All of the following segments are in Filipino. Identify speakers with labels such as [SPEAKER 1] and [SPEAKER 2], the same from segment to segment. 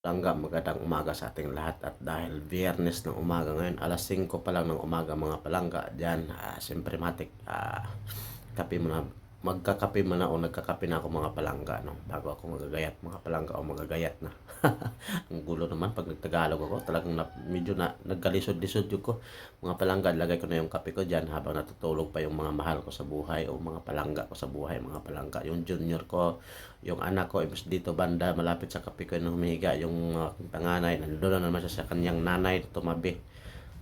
[SPEAKER 1] Langga, magandang umaga sa ating lahat. At dahil biyernes ng umaga ngayon, alas 5 pa lang ng umaga mga palangga, dyan, ah, siyempre matik, ah, kape muna, magkakape muna o nagkakape na ako mga palangga, no? bago ako magagayat mga palangga o magagayat na. Ang gulo naman pag nagtagalog ako, talagang na, medyo na, nagkalisod-lisod yung ko. Mga palangga, lagay ko na yung kape ko dyan habang natutulog pa yung mga mahal ko sa buhay o mga palangga ko sa buhay, mga palangga. Yung junior ko, yung anak ko, imbes dito banda, malapit sa kape ko yung humihiga, yung aking panganay, nandun na naman siya sa kanyang nanay, tumabi.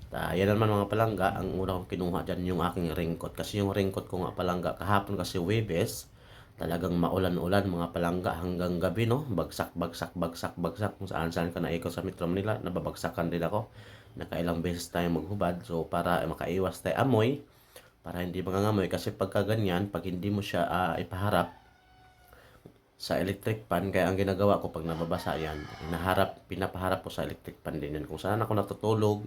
[SPEAKER 1] Uh, yan naman mga palangga, ang una kong kinuha dyan yung aking ringkot. Kasi yung ringkot ko nga palangga, kahapon kasi Webes, talagang maulan-ulan mga palangga hanggang gabi no. Bagsak, bagsak, bagsak, bagsak. Kung saan saan ka naikot sa Metro Manila, nababagsakan din ako. Nakailang beses tayo maghubad. So para makaiwas tayo amoy, para hindi mangangamoy. Kasi pagka ganyan, pag hindi mo siya uh, ipaharap, sa electric pan kaya ang ginagawa ko pag nababasa yan inaharap pinapaharap ko sa electric pan din yan kung saan ako natutulog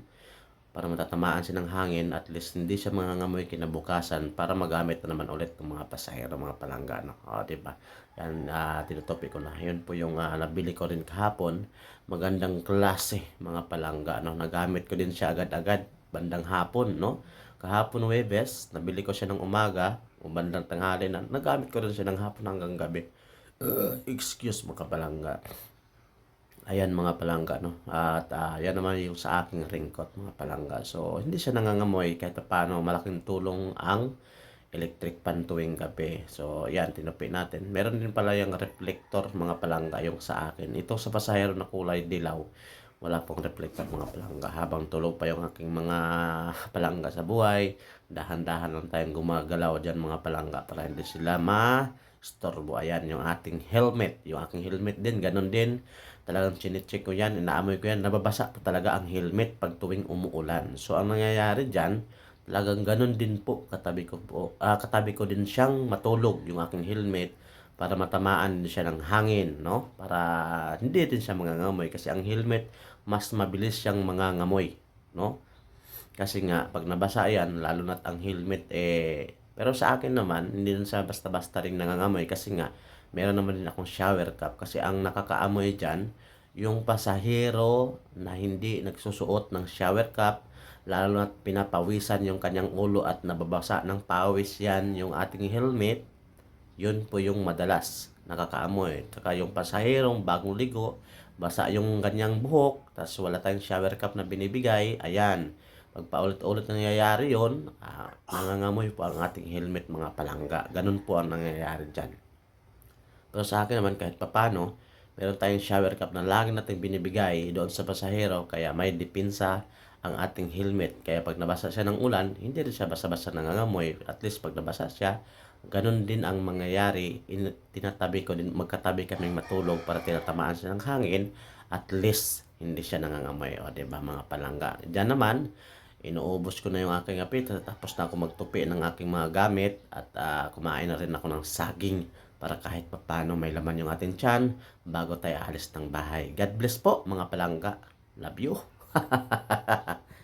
[SPEAKER 1] para matatamaan siya ng hangin at least hindi siya mangangamoy kinabukasan para magamit na naman ulit ng mga pasahero, mga palangga. No? O, di ba? Yan, uh, tinutopic ko na. Yun po yung uh, nabili ko rin kahapon. Magandang klase, mga palangga. No? Nagamit ko din siya agad-agad bandang hapon. No? Kahapon Webes, nabili ko siya ng umaga o bandang tanghali na. Nagamit ko rin siya ng hapon hanggang gabi. Uh, excuse mga palangga. Ayan mga palangga, no? At uh, yan naman yung sa aking ringkot, mga palangga. So, hindi siya nangangamoy kahit paano malaking tulong ang electric pan tuwing gabi. So, yan, tinupi natin. Meron din pala yung reflector, mga palangga, yung sa akin. Ito sa pasahero na kulay dilaw. Wala pong reflector, mga palangga. Habang tulog pa yung aking mga palangga sa buhay, dahan-dahan lang tayong gumagalaw dyan, mga palangga, para hindi sila ma-storbo. Ayan, yung ating helmet. Yung aking helmet din, ganun din Talagang chinecheck ko yan, inaamoy ko yan, nababasa po talaga ang helmet pag tuwing umuulan. So, ang nangyayari dyan, talagang ganun din po, katabi ko po, uh, katabi ko din siyang matulog yung aking helmet para matamaan siya ng hangin, no? Para hindi din siya mangangamoy kasi ang helmet mas mabilis siyang mangangamoy, no? Kasi nga pag nabasa yan, lalo na't ang helmet eh pero sa akin naman, hindi din siya basta-basta ring nangangamoy kasi nga meron naman din akong shower cap kasi ang nakakaamoy dyan, yung pasahero na hindi nagsusuot ng shower cap, lalo na pinapawisan yung kanyang ulo at nababasa ng pawis yan yung ating helmet, yun po yung madalas nakakaamoy. Tsaka yung pasaherong bagong ligo, basa yung kanyang buhok, tapos wala tayong shower cap na binibigay, ayan. Pag paulit-ulit nangyayari yon, uh, nangangamoy po ang ating helmet mga palangga. Ganun po ang nangyayari dyan. Pero sa akin naman kahit papano, meron tayong shower cap na lagi natin binibigay doon sa pasahero kaya may dipinsa ang ating helmet. Kaya pag nabasa siya ng ulan, hindi rin siya basa-basa nangangamoy. At least pag nabasa siya, ganun din ang mangyayari. In, tinatabi ko din, magkatabi kaming matulog para tinatamaan siya ng hangin. At least, hindi siya nangangamoy. O, diba mga palangga. Diyan naman, inuubos ko na yung aking apit. Tapos na ako magtupi ng aking mga gamit. At uh, kumain na rin ako ng saging para kahit papano may laman yung ating tiyan bago tayo alis ng bahay. God bless po mga palangga. Love you.